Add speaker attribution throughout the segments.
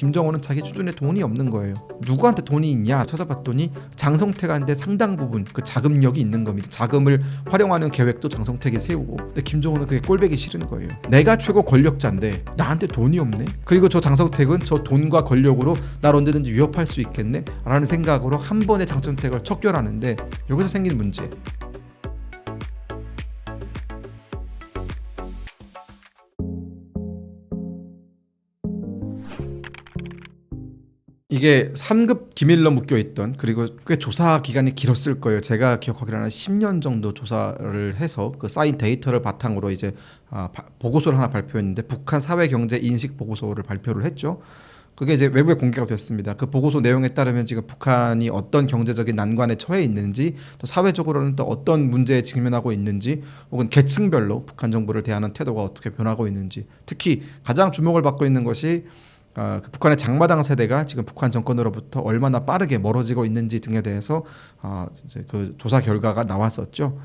Speaker 1: 김정은은 자기 수준에 돈이 없는 거예요. 누구한테 돈이 있냐 찾아봤더니 장성택한테 상당 부분 그 자금력이 있는 겁니다. 자금을 활용하는 계획도 장성택이 세우고 근데 김정은은 그게 꼴배기 싫은 거예요. 내가 최고 권력자인데 나한테 돈이 없네. 그리고 저 장성택은 저 돈과 권력으로 날 언제든지 위협할 수 있겠네 라는 생각으로 한 번에 장성택을 척결하는데 여기서 생긴 문제 이게 3급 기밀로 묶여 있던 그리고 꽤 조사 기간이 길었을 거예요. 제가 기억하기로는 한 10년 정도 조사를 해서 그 쌓인 데이터를 바탕으로 이제 아, 바- 보고서를 하나 발표했는데 북한 사회 경제 인식 보고서를 발표를 했죠. 그게 이제 외부에 공개가 됐습니다. 그 보고서 내용에 따르면 지금 북한이 어떤 경제적인 난관에 처해 있는지 또 사회적으로는 또 어떤 문제에 직면하고 있는지 혹은 계층별로 북한 정부를 대하는 태도가 어떻게 변하고 있는지 특히 가장 주목을 받고 있는 것이 어, 그 북한의 장마당 세대가 지금 북한 정권으로부터 얼마나 빠르게 멀어지고 있는지 등에 대해서 어, 이제 그 조사 결과가 나왔었죠.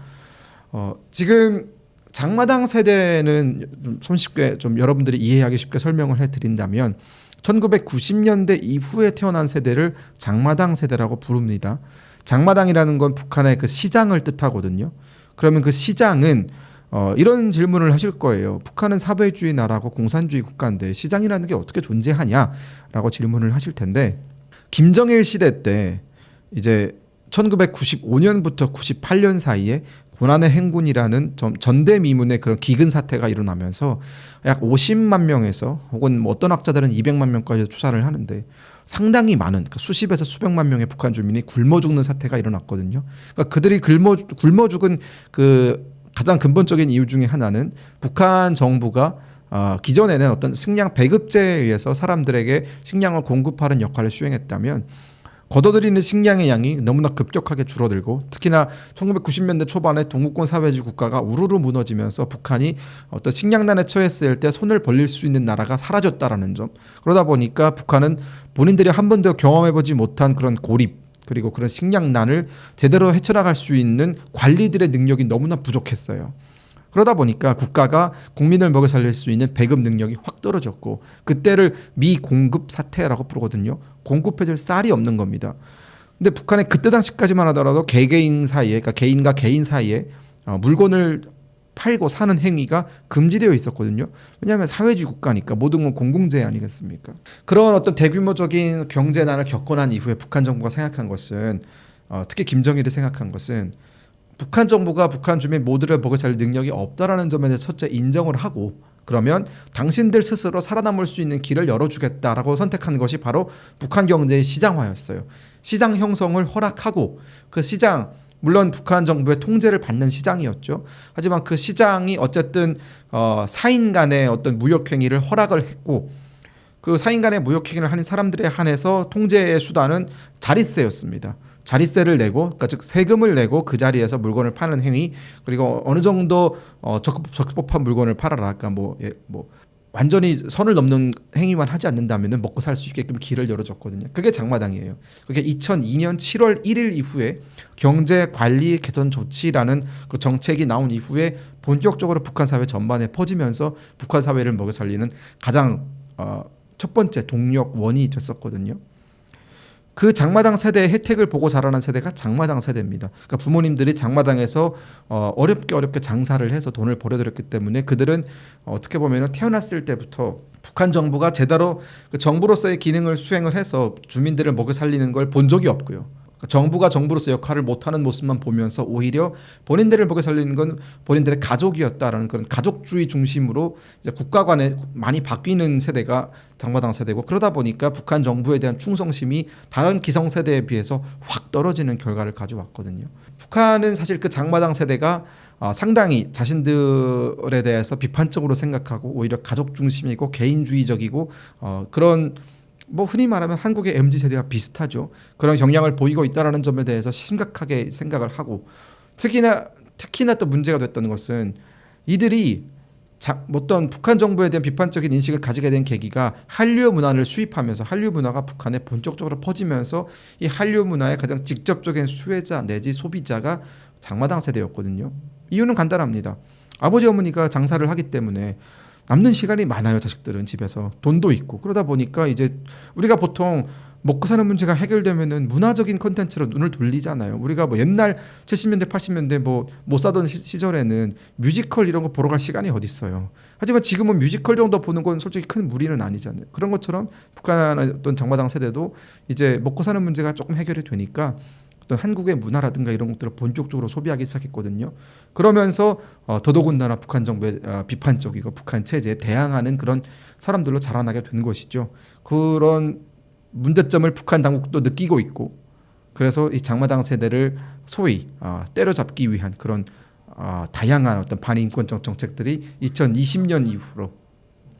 Speaker 1: 어, 지금 장마당 세대는 좀 손쉽게 좀 여러분들이 이해하기 쉽게 설명을 해드린다면 1990년대 이후에 태어난 세대를 장마당 세대라고 부릅니다. 장마당이라는 건 북한의 그 시장을 뜻하거든요. 그러면 그 시장은 어, 이런 질문을 하실 거예요. 북한은 사회주의 나라고 공산주의 국가인데 시장이라는 게 어떻게 존재하냐라고 질문을 하실 텐데 김정일 시대 때 이제 1995년부터 98년 사이에 고난의 행군이라는 좀 전대미문의 그런 기근 사태가 일어나면서 약 50만 명에서 혹은 뭐 어떤 학자들은 200만 명까지 추산을 하는데 상당히 많은 그러니까 수십에서 수백만 명의 북한 주민이 굶어 죽는 사태가 일어났거든요. 그러니까 그들이 굶어 굶어 죽은 그 가장 근본적인 이유 중에 하나는 북한 정부가 어, 기존에는 어떤 식량 배급제에 의해서 사람들에게 식량을 공급하는 역할을 수행했다면 걷어들이는 식량의 양이 너무나 급격하게 줄어들고 특히나 1990년대 초반에 동구권 사회주의 국가가 우르르 무너지면서 북한이 어떤 식량난에 처했을 때 손을 벌릴 수 있는 나라가 사라졌다라는 점. 그러다 보니까 북한은 본인들이 한 번도 경험해보지 못한 그런 고립 그리고 그런 식량난을 제대로 헤쳐나갈 수 있는 관리들의 능력이 너무나 부족했어요. 그러다 보니까 국가가 국민을 먹여 살릴 수 있는 배급 능력이 확 떨어졌고 그때를 미공급 사태라고 부르거든요. 공급해줄 쌀이 없는 겁니다. 근데 북한의 그때 당시까지만 하더라도 개개인 사이에 그러니까 개인과 개인 사이에 어, 물건을 팔고 사는 행위가 금지되어 있었거든요. 왜냐하면 사회주의 국가니까 모든 건 공공재 아니겠습니까? 그런 어떤 대규모적인 경제난을 겪고 난 이후에 북한 정부가 생각한 것은 어, 특히 김정일이 생각한 것은 북한 정부가 북한 주민 모두를 먹여 살릴 능력이 없다라는 점에 대해서 첫째 인정을 하고 그러면 당신들 스스로 살아남을 수 있는 길을 열어주겠다라고 선택한 것이 바로 북한 경제의 시장화였어요. 시장 형성을 허락하고 그 시장 물론 북한 정부의 통제를 받는 시장이었죠. 하지만 그 시장이 어쨌든 어, 사인 간의 어떤 무역 행위를 허락을 했고 그 사인 간의 무역 행위를 하는 사람들에 한해서 통제의 수단은 자릿세였습니다. 자릿세를 내고 그러니까 즉 세금을 내고 그 자리에서 물건을 파는 행위 그리고 어느 정도 어, 적법, 적법한 물건을 팔아라 그러니까 뭐, 예, 뭐 완전히 선을 넘는 행위만 하지 않는다면은 먹고 살 수 있게끔 길을 열어줬거든요. 그게 장마당이에요. 그게 2002년 7월 1일 이후에 경제 관리 개선 조치라는 그 정책이 나온 이후에 본격적으로 북한 사회 전반에 퍼지면서 북한 사회를 먹여 살리는 가장 어, 첫 번째 동력 원이 됐었거든요. 그 장마당 세대의 혜택을 보고 자라는 세대가 장마당 세대입니다. 그러니까 부모님들이 장마당에서 어, 어렵게 어렵게 장사를 해서 돈을 벌어들였기 때문에 그들은 어떻게 보면 태어났을 때부터 북한 정부가 제대로 그 정부로서의 기능을 수행을 해서 주민들을 먹여 살리는 걸 본 적이 없고요. 그러니까 정부가 정부로서 역할을 못하는 모습만 보면서 오히려 본인들을 먹여 살리는 건 본인들의 가족이었다라는 그런 가족주의 중심으로 이제 국가 간에 많이 바뀌는 세대가 장마당 세대고 그러다 보니까 북한 정부에 대한 충성심이 다른 기성 세대에 비해서 확 떨어지는 결과를 가져왔거든요. 북한은 사실 그 장마당 세대가 어, 상당히 자신들에 대해서 비판적으로 생각하고 오히려 가족 중심이고 개인주의적이고 어, 그런 뭐 흔히 말하면 한국의 MZ 세대와 비슷하죠. 그런 경향을 보이고 있다라는 점에 대해서 심각하게 생각을 하고 특히나 특히나 또 문제가 됐던 것은 이들이 자, 어떤 북한 정부에 대한 비판적인 인식을 가지게 된 계기가 한류 문화를 수입하면서 한류 문화가 북한에 본격적으로 퍼지면서 이 한류 문화의 가장 직접적인 수혜자 내지 소비자가 장마당 세대였거든요. 이유는 간단합니다. 아버지 어머니가 장사를 하기 때문에 남는 시간이 많아요 자식들은 집에서 돈도 있고 그러다 보니까 이제 우리가 보통 먹고 사는 문제가 해결되면은 문화적인 컨텐츠로 눈을 돌리잖아요. 우리가 뭐 옛날 70년대 80년대 뭐 못 사던 시, 시절에는 뮤지컬 이런 거 보러 갈 시간이 어디 있어요. 하지만 지금은 뮤지컬 정도 보는 건 솔직히 큰 무리는 아니잖아요. 그런 것처럼 북한의 어떤 장마당 세대도 이제 먹고 사는 문제가 조금 해결이 되니까 어떤 한국의 문화라든가 이런 것들을 본격적으로 소비하기 시작했거든요. 그러면서 어, 더더군다나 북한 정부의 어, 비판적이고 북한 체제에 대항하는 그런 사람들로 자라나게 된 것이죠. 그런 문제점을 북한 당국도 느끼고 있고 그래서 이 장마당 세대를 소위 어, 때려잡기 위한 그런 어, 다양한 어떤 반인권적 정책들이 2020년 이후로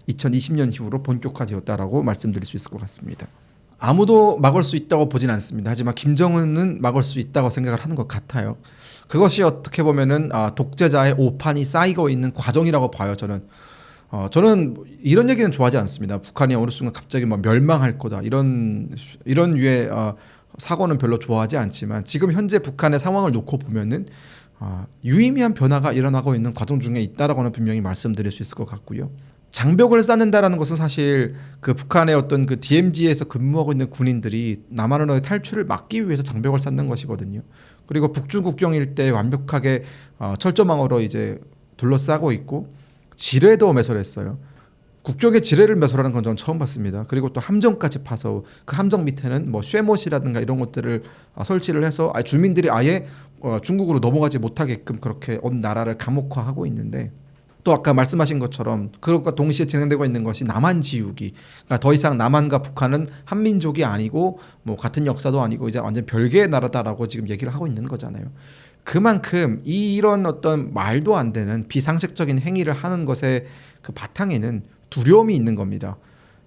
Speaker 1: 2020년 이후로 본격화되었다라고 말씀드릴 수 있을 것 같습니다. 아무도 막을 수 있다고 보진 않습니다. 하지만 김정은은 막을 수 있다고 생각을 하는 것 같아요. 그것이 어떻게 보면은 아, 독재자의 오판이 쌓이고 있는 과정이라고 봐요. 저는 어, 저는 이런 얘기는 좋아하지 않습니다. 북한이 어느 순간 갑자기 막 멸망할 거다 이런 이런 류의 어, 사고는 별로 좋아하지 않지만 지금 현재 북한의 상황을 놓고 보면은 아, 유의미한 변화가 일어나고 있는 과정 중에 있다라고는 분명히 말씀드릴 수 있을 것 같고요. 장벽을 쌓는다라는 것은 사실 그 북한의 어떤 그 DMZ에서 근무하고 있는 군인들이 남한으로의 탈출을 막기 위해서 장벽을 쌓는 것이거든요. 그리고 북중 국경 일대 완벽하게 어, 철조망으로 이제 둘러싸고 있고 지뢰도 매설했어요. 국경의 지뢰를 매설하는 건 저는 처음 봤습니다. 그리고 또 함정까지 파서 그 함정 밑에는 뭐 쇠못이라든가 이런 것들을 어, 설치를 해서 아, 주민들이 아예 어, 중국으로 넘어가지 못하게끔 그렇게 온 나라를 감옥화하고 있는데 또 아까 말씀하신 것처럼 그것과 동시에 진행되고 있는 것이 남한 지우기. 그러니까 더 이상 남한과 북한은 한민족이 아니고 뭐 같은 역사도 아니고 이제 완전 별개의 나라다라고 지금 얘기를 하고 있는 거잖아요. 그만큼 이 이런 어떤 말도 안 되는 비상식적인 행위를 하는 것의 그 바탕에는 두려움이 있는 겁니다.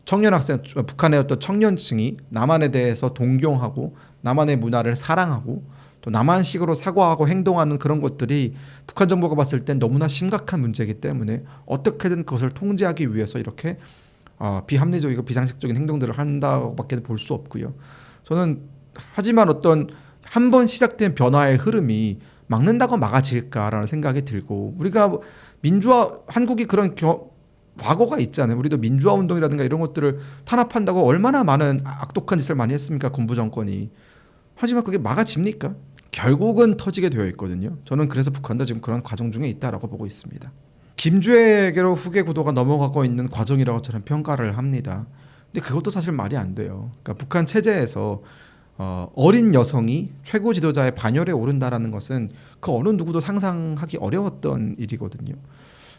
Speaker 1: 청년 학생 북한의 어떤 청년층이 남한에 대해서 동경하고 남한의 문화를 사랑하고 또 남한식으로 사고하고 행동하는 그런 것들이 북한 정부가 봤을 땐 너무나 심각한 문제이기 때문에 어떻게든 그것을 통제하기 위해서 이렇게 어, 비합리적이고 비상식적인 행동들을 한다고밖에 볼 수 없고요. 저는 하지만 어떤 한 번 시작된 변화의 흐름이 막는다고 막아질까라는 생각이 들고 우리가 민주화 한국이 그런 겨, 과거가 있잖아요. 우리도 민주화 운동이라든가 이런 것들을 탄압한다고 얼마나 많은 악독한 짓을 많이 했습니까? 군부 정권이. 하지만 그게 막아집니까? 결국은 터지게 되어 있거든요. 저는 그래서 북한도 지금 그런 과정 중에 있다라고 보고 있습니다. 김주에게로 후계 구도가 넘어가고 있는 과정이라고 저는 평가를 합니다. 근데 그것도 사실 말이 안 돼요. 그러니까 북한 체제에서 어, 어린 여성이 최고 지도자의 반열에 오른다라는 것은 그 어느 누구도 상상하기 어려웠던 일이거든요.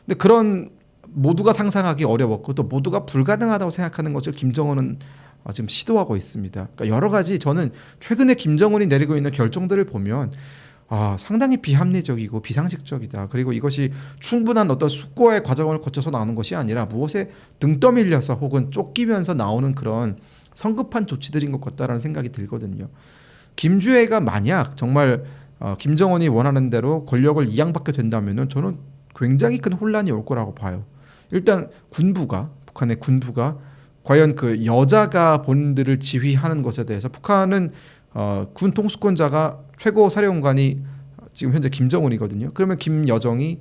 Speaker 1: 근데 그런 모두가 상상하기 어려웠고 또 모두가 불가능하다고 생각하는 것을 김정은은 어, 지금 시도하고 있습니다. 그러니까 여러 가지 저는 최근에 김정은이 내리고 있는 결정들을 보면 아, 상당히 비합리적이고 비상식적이다. 그리고 이것이 충분한 어떤 숙고의 과정을 거쳐서 나오는 것이 아니라 무엇에 등 떠밀려서 혹은 쫓기면서 나오는 그런 성급한 조치들인 것 같다라는 생각이 들거든요. 김주애가 만약 정말 어, 김정은이 원하는 대로 권력을 이양받게 된다면은 저는 굉장히 큰 혼란이 올 거라고 봐요. 일단 군부가 북한의 군부가 과연 그 여자가 본들을 지휘하는 것에 대해서 북한은 어, 군 통수권자가 최고 사령관이 지금 현재 김정은이거든요. 그러면 김여정이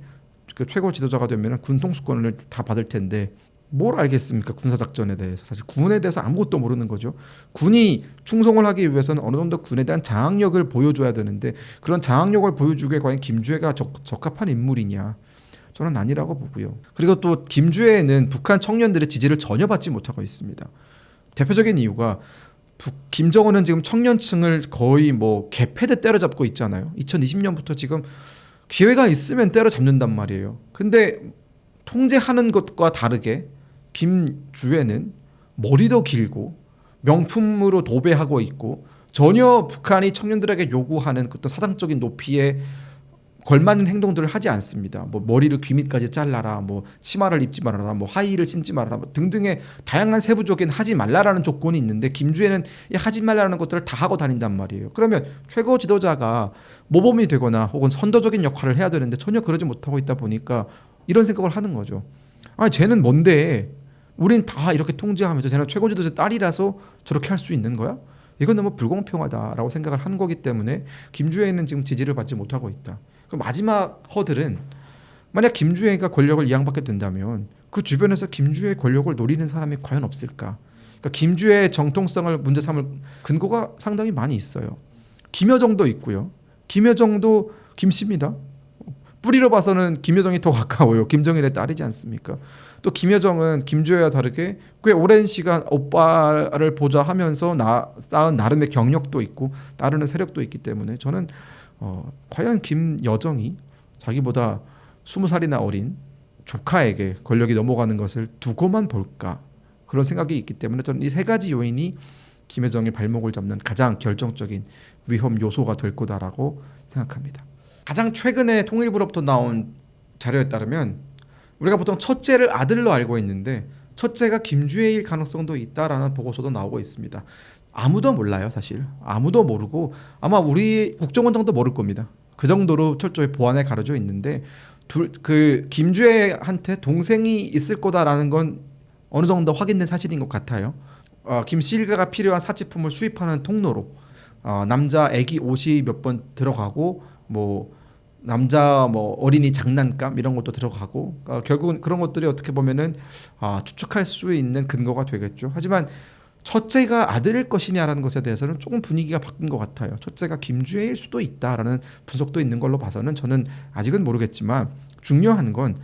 Speaker 1: 그 최고 지도자가 되면 군 통수권을 다 받을 텐데 뭘 알겠습니까 군사 작전에 대해서 사실 군에 대해서 아무것도 모르는 거죠. 군이 충성을 하기 위해서는 어느 정도 군에 대한 장악력을 보여줘야 되는데 그런 장악력을 보여주기에 과연 김주애가 적, 적합한 인물이냐? 저는 아니라고 보고요. 그리고 또 김주애는 북한 청년들의 지지를 전혀 받지 못하고 있습니다. 대표적인 이유가 북, 김정은은 지금 청년층을 거의 뭐 개패듯 때려잡고 있잖아요. 2020년부터 지금 기회가 있으면 때려잡는단 말이에요. 근데 통제하는 것과 다르게 김주애는 머리도 길고 명품으로 도배하고 있고 전혀 북한이 청년들에게 요구하는 어떤 사상적인 높이에 걸맞는 행동들을 하지 않습니다. 뭐 머리를 귀 밑까지 잘라라, 뭐 치마를 입지 말아라, 뭐 하이를 신지 말아라 뭐 등등의 다양한 세부적인 하지 말라라는 조건이 있는데 김주애는 이 하지 말라는 것들을 다 하고 다닌단 말이에요. 그러면 최고 지도자가 모범이 되거나 혹은 선도적인 역할을 해야 되는데 전혀 그러지 못하고 있다 보니까 이런 생각을 하는 거죠. 아, 쟤는 뭔데? 우린 다 이렇게 통제하면서 쟤는 최고 지도자 딸이라서 저렇게 할 수 있는 거야? 이건 너무 불공평하다라고 생각을 한 거기 때문에 김주애는 지금 지지를 받지 못하고 있다. 그 마지막 허들은 만약 김주애가 권력을 이양받게 된다면 그 주변에서 김주의 권력을 노리는 사람이 과연 없을까? 그러니까 김주의 정통성을 문제 삼을 근거가 상당히 많이 있어요. 김여정도 있고요. 김여정도 김씨입니다. 뿌리로 봐서는 김여정이 더 가까워요. 김정일의 딸이지 않습니까? 또 김여정은 김주혜와 다르게 꽤 오랜 시간 오빠를 보좌하면서 나, 쌓은 나름의 경력도 있고 따르는 세력도 있기 때문에 저는 어, 과연 김여정이 자기보다 스무 살이나 어린 조카에게 권력이 넘어가는 것을 두고만 볼까 그런 생각이 있기 때문에 저는 이 세 가지 요인이 김여정의 발목을 잡는 가장 결정적인 위험 요소가 될 거다라고 생각합니다. 가장 최근에 통일부로부터 나온 자료에 따르면 우리가 보통 첫째를 아들로 알고 있는데 첫째가 김주혜일 가능성도 있다라는 보고서도 나오고 있습니다. 아무도 몰라요, 사실. 아무도 모르고 아마 우리 국정원장도 모를 겁니다. 그 정도로 철저히 보안에 가려져 있는데 둘 그 김주혜한테 동생이 있을 거다라는 건 어느 정도 확인된 사실인 것 같아요. 어, 김씨 일가가 필요한 사치품을 수입하는 통로로 어, 남자 아기 옷이 몇 번 들어가고 뭐 남자 뭐 어린이 장난감 이런 것도 들어가고 어, 결국은 그런 것들이 어떻게 보면은 아, 추측할 수 있는 근거가 되겠죠. 하지만 첫째가 아들일 것이냐라는 것에 대해서는 조금 분위기가 바뀐 것 같아요. 첫째가 김주혜일 수도 있다라는 분석도 있는 걸로 봐서는 저는 아직은 모르겠지만 중요한 건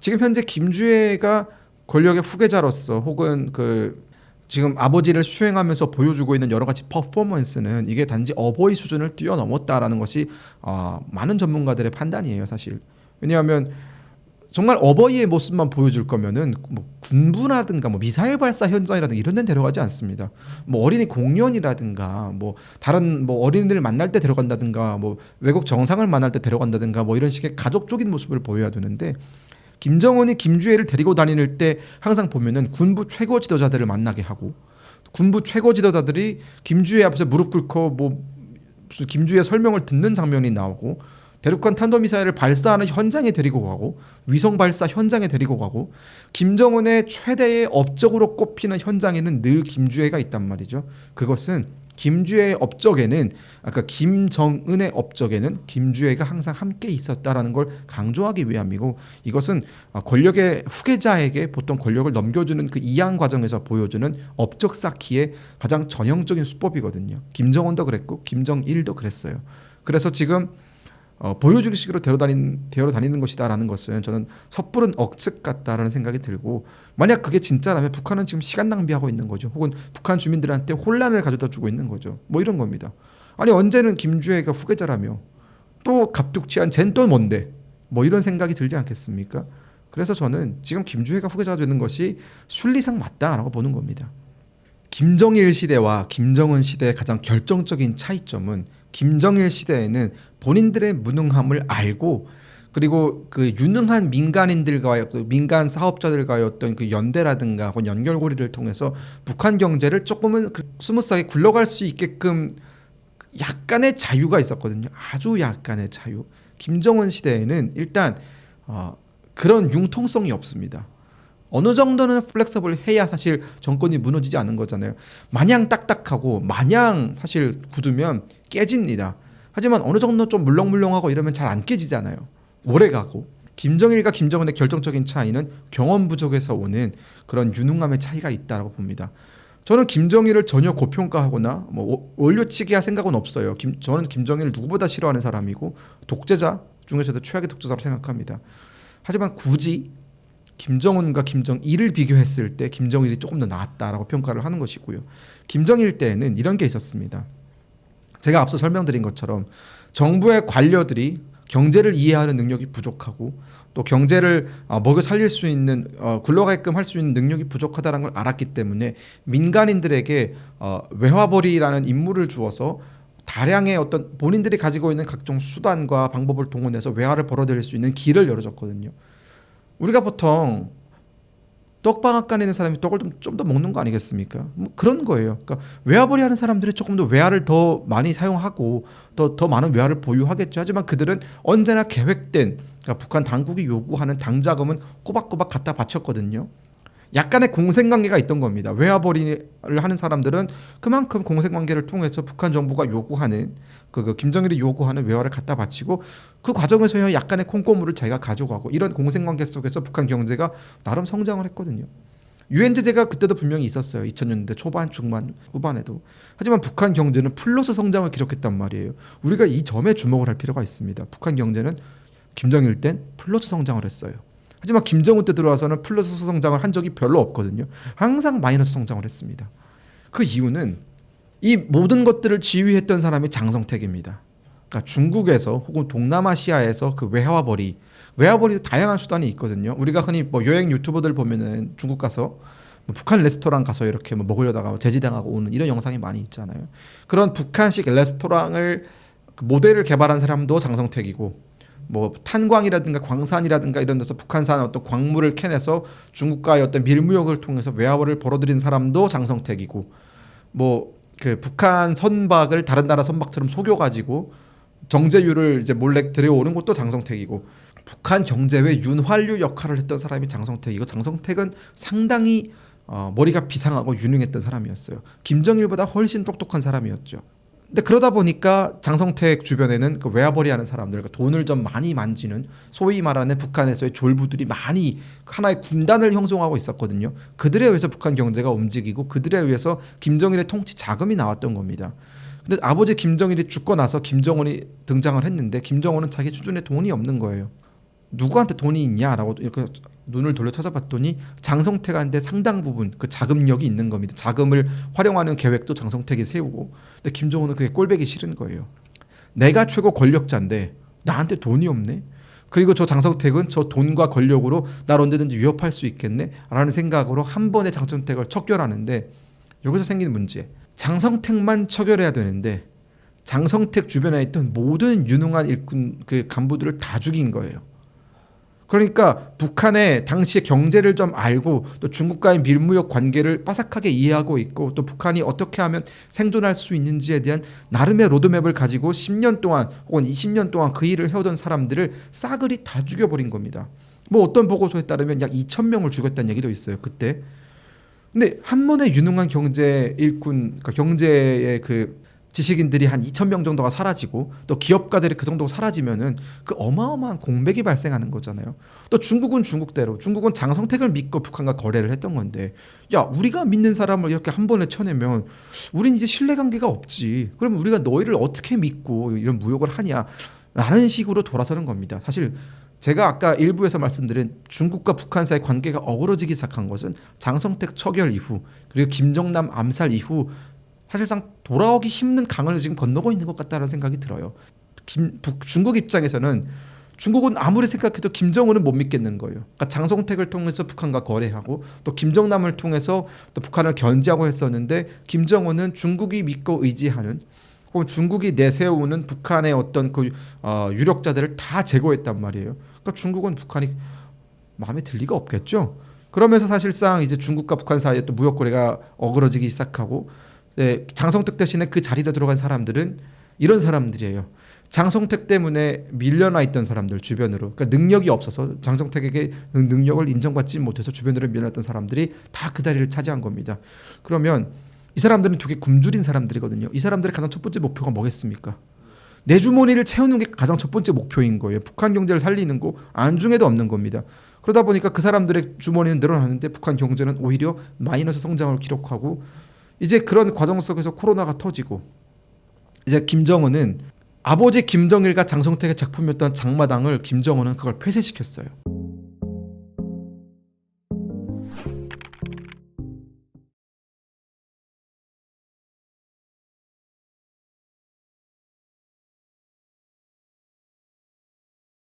Speaker 1: 지금 현재 김주혜가 권력의 후계자로서 혹은 그 지금 아버지를 수행하면서 보여주고 있는 여러 가지 퍼포먼스는 이게 단지 어버이 수준을 뛰어넘었다라는 것이 어, 많은 전문가들의 판단이에요, 사실. 왜냐하면 정말 어버이의 모습만 보여줄 거면은 뭐 군부라든가 뭐 미사일 발사 현장이라든가 이런 데는 데려가지 않습니다. 뭐 어린이 공연이라든가 뭐 다른 뭐 어린이들 만날 때 데려간다든가 뭐 외국 정상을 만날 때 데려간다든가 뭐 이런 식의 가족적인 모습을 보여야 되는데 김정은이 김주혜를 데리고 다닐 때 항상 보면은 군부 최고 지도자들을 만나게 하고 군부 최고 지도자들이 김주혜 앞에서 무릎 꿇고 뭐 무슨 김주혜 설명을 듣는 장면이 나오고 대륙간 탄도미사일을 발사하는 현장에 데리고 가고 위성 발사 현장에 데리고 가고 김정은의 최대의 업적으로 꼽히는 현장에는 늘 김주혜가 있단 말이죠. 그것은 김주혜의 업적에는 아까 김정은의 업적에는 김주혜가 항상 함께 있었다라는 걸 강조하기 위함이고 이것은 권력의 후계자에게 보통 권력을 넘겨주는 그 이양 과정에서 보여주는 업적 쌓기의 가장 전형적인 수법이거든요. 김정은도 그랬고 김정일도 그랬어요. 그래서 지금 어, 보여주기 식으로 데려다닌 데려 다니는 것이다라는 것은 저는 섣부른 억측 같다라는 생각이 들고 만약 그게 진짜라면 북한은 지금 시간 낭비하고 있는 거죠. 혹은 북한 주민들한테 혼란을 가져다 주고 있는 거죠. 뭐 이런 겁니다. 아니 언제는 김주혜가 후계자라며 또 갑툭튀한 쟨또 뭔데? 뭐 이런 생각이 들지 않겠습니까? 그래서 저는 지금 김주혜가 후계자가 되는 것이 순리상 맞다라고 보는 겁니다. 김정일 시대와 김정은 시대의 가장 결정적인 차이점은 김정일 시대에는 본인들의 무능함을 알고 그리고 그 유능한 민간인들과의 그 민간 사업자들과의 어떤 그 연대라든가 혹은 연결고리를 통해서 북한 경제를 조금은 그 스무스하게 굴러갈 수 있게끔 약간의 자유가 있었거든요. 아주 약간의 자유. 김정은 시대에는 일단 어, 그런 융통성이 없습니다. 어느 정도는 플렉서블 해야 사실 정권이 무너지지 않은 거잖아요. 마냥 딱딱하고 마냥 사실 굳으면 깨집니다. 하지만 어느 정도 좀 물렁물렁하고 이러면 잘 안 깨지잖아요. 오래 가고. 김정일과 김정은의 결정적인 차이는 경험 부족에서 오는 그런 유능함의 차이가 있다라고 봅니다. 저는 김정일을 전혀 고평가하거나 뭐 올려치기 할 생각은 없어요. 김, 저는 김정일을 누구보다 싫어하는 사람이고 독재자 중에서도 최악의 독재자로 생각합니다. 하지만 굳이 김정은과 김정일을 비교했을 때 김정일이 조금 더 나았다라고 평가를 하는 것이고요. 김정일 때에는 이런 게 있었습니다. 제가 앞서 설명드린 것처럼 정부의 관료들이 경제를 이해하는 능력이 부족하고 또 경제를 어, 먹여 살릴 수 있는 어, 굴러가게끔 할 수 있는 능력이 부족하다는 걸 알았기 때문에 민간인들에게 어, 외화벌이라는 임무를 주어서 다량의 어떤 본인들이 가지고 있는 각종 수단과 방법을 동원해서 외화를 벌어들일 수 있는 길을 열어줬거든요. 우리가 보통 떡방앗간에 있는 사람이 떡을 좀더 먹는 거 아니겠습니까? 뭐 그런 거예요. 그러니까 외화벌이 하는 사람들이 조금 더 외화를 더 많이 사용하고 더, 더 많은 외화를 보유하겠죠. 하지만 그들은 언제나 계획된 그러니까 북한 당국이 요구하는 당자금은 꼬박꼬박 갖다 바쳤거든요. 약간의 공생관계가 있던 겁니다. 외화벌이를 하는 사람들은 그만큼 공생관계를 통해서 북한 정부가 요구하는 그, 그 김정일이 요구하는 외화를 갖다 바치고 그 과정에서 약간의 콩고물을 자기가 가져가고 이런 공생관계 속에서 북한 경제가 나름 성장을 했거든요. 유엔 제재가 그때도 분명히 있었어요. 2000년대 초반, 중반, 후반에도. 하지만 북한 경제는 플러스 성장을 기록했단 말이에요. 우리가 이 점에 주목을 할 필요가 있습니다. 북한 경제는 김정일 땐 플러스 성장을 했어요. 하지만 김정은 때 들어와서는 플러스 성장을 한 적이 별로 없거든요. 항상 마이너스 성장을 했습니다. 그 이유는 이 모든 것들을 지휘했던 사람이 장성택입니다. 그러니까 중국에서 혹은 동남아시아에서 그 외화벌이 외화벌이도 다양한 수단이 있거든요. 우리가 흔히 뭐 여행 유튜버들 보면은 중국 가서 뭐 북한 레스토랑 가서 이렇게 뭐 먹으려다가 제지당하고 오는 이런 영상이 많이 있잖아요. 그런 북한식 레스토랑을 그 모델을 개발한 사람도 장성택이고 뭐 탄광이라든가 광산이라든가 이런 데서 북한산 어떤 광물을 캐내서 중국과의 어떤 밀무역을 통해서 외화벌을 벌어들인 사람도 장성택이고 뭐 그 북한 선박을 다른 나라 선박처럼 속여가지고 정제유를 이제 몰래 들여오는 것도 장성택이고 북한 경제의 윤활유 역할을 했던 사람이 장성택이고 장성택은 상당히 어, 머리가 비상하고 유능했던 사람이었어요. 김정일보다 훨씬 똑똑한 사람이었죠. 근데 그러다 보니까 장성택 주변에는 그 외화벌이 하는 사람들, 그러니까 돈을 좀 많이 만지는 소위 말하는 북한에서의 졸부들이 많이 하나의 군단을 형성하고 있었거든요. 그들에 의해서 북한 경제가 움직이고 그들에 의해서 김정일의 통치 자금이 나왔던 겁니다. 근데 아버지 김정일이 죽고 나서 김정은이 등장을 했는데 김정은은 자기 수준에 돈이 없는 거예요. 누구한테 돈이 있냐라고 이렇게 눈을 돌려 찾아봤더니 장성택한테 상당 부분 그 자금력이 있는 겁니다. 자금을 활용하는 계획도 장성택이 세우고 근데 김정은은 그게 꼴배기 싫은 거예요. 내가 최고 권력자인데 나한테 돈이 없네. 그리고 저 장성택은 저 돈과 권력으로 날 언제든지 위협할 수 있겠네 라는 생각으로 한 번에 장성택을 척결하는데 여기서 생기는 문제 장성택만 처결해야 되는데 장성택 주변에 있던 모든 유능한 일꾼 그 간부들을 다 죽인 거예요. 그러니까 북한의 당시의 경제를 좀 알고 또 중국과의 밀무역 관계를 빠삭하게 이해하고 있고 또 북한이 어떻게 하면 생존할 수 있는지에 대한 나름의 로드맵을 가지고 10년 동안 혹은 20년 동안 그 일을 해오던 사람들을 싸그리 다 죽여버린 겁니다. 뭐 어떤 보고서에 따르면 약 2천 명을 죽였다는 얘기도 있어요. 그때. 근데 한 번에 유능한 경제 일꾼, 그러니까 경제의 그 지식인들이 한 2천 명 정도가 사라지고 또 기업가들이 그 정도 사라지면은 그 어마어마한 공백이 발생하는 거잖아요. 또 중국은 중국대로 중국은 장성택을 믿고 북한과 거래를 했던 건데 야 우리가 믿는 사람을 이렇게 한 번에 쳐내면 우린 이제 신뢰관계가 없지. 그럼 우리가 너희를 어떻게 믿고 이런 무역을 하냐? 라는 식으로 돌아서는 겁니다. 사실 제가 아까 일부에서 말씀드린 중국과 북한 사이 관계가 어그러지기 시작한 것은 장성택 처결 이후 그리고 김정남 암살 이후 사실상 돌아오기 힘든 강을 지금 건너고 있는 것 같다는 생각이 들어요. 김, 북, 중국 입장에서는 중국은 아무리 생각해도 김정은은 못 믿겠는 거예요. 그러니까 장성택을 통해서 북한과 거래하고 또 김정남을 통해서 또 북한을 견제하고 했었는데 김정은은 중국이 믿고 의지하는 혹은 중국이 내세우는 북한의 어떤 그 어, 유력자들을 다 제거했단 말이에요. 그러니까 중국은 북한이 마음에 들 리가 없겠죠. 그러면서 사실상 이제 중국과 북한 사이에 또 무역 거래가 어그러지기 시작하고 네, 장성택 대신에 그 자리에 들어간 사람들은 이런 사람들이에요. 장성택 때문에 밀려나 있던 사람들 주변으로 그러니까 능력이 없어서 장성택에게 능력을 인정받지 못해서 주변으로 밀려났던 사람들이 다 그 자리를 차지한 겁니다. 그러면 이 사람들은 되게 굶주린 사람들이거든요. 이 사람들의 가장 첫 번째 목표가 뭐겠습니까? 내 주머니를 채우는 게 가장 첫 번째 목표인 거예요. 북한 경제를 살리는 거 안중에도 없는 겁니다. 그러다 보니까 그 사람들의 주머니는 늘어나는데 북한 경제는 오히려 마이너스 성장을 기록하고 이제 그런 과정 속에서 코로나가 터지고 이제 김정은은 아버지 김정일과 장성택의 작품이었던 장마당을 김정은은 그걸 폐쇄시켰어요.